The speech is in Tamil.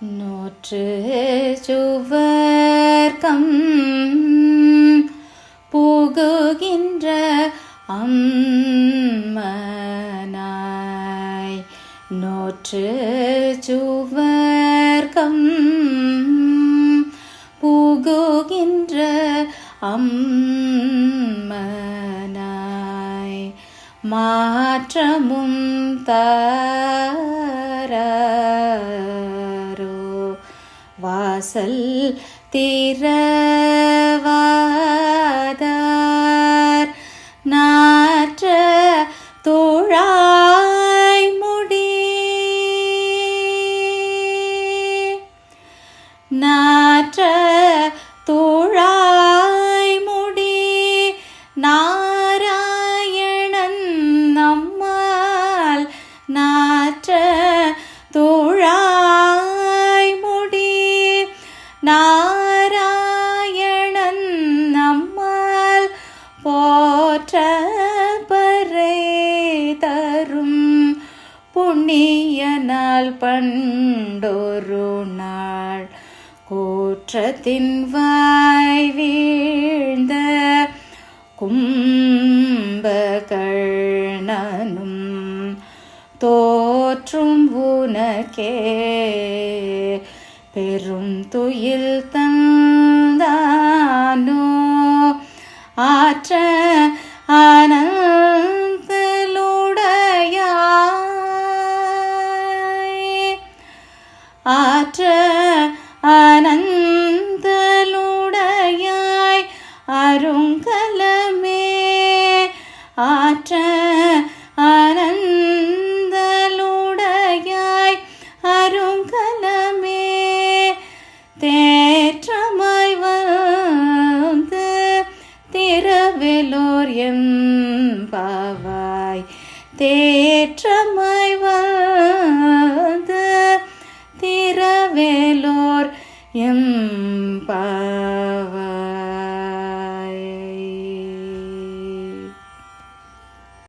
நோற்று சுவர்க்கம் புகுகின்ற அம்மனாய். நோற்று சுவர்க்கம் புகுகின்ற அம்மனாய். மாற்றமும் தாரோ வாசல் திரவாதார். நாற்ற தோழாய் முடி. நாற்ற பறை தரும் புண்ணிய நாள் பண்டொரு நாள். கூற்றத்தின் வாய் வீழ்ந்த கும்பகர்ணனும் தோற்றும் உனக்கே. பெரும் துயில் தந்தானோ? ஆற்ற ஆற்ற ஆனந்தலுடையாய் அருங்கலமே. ஆற்ற ஆனந்தலுடையாய் அருங்கலமே. தேற்றமாய் வந்து திரவெலோர் எம்பாவாய் தேற்றமாய் வந்து എം പാ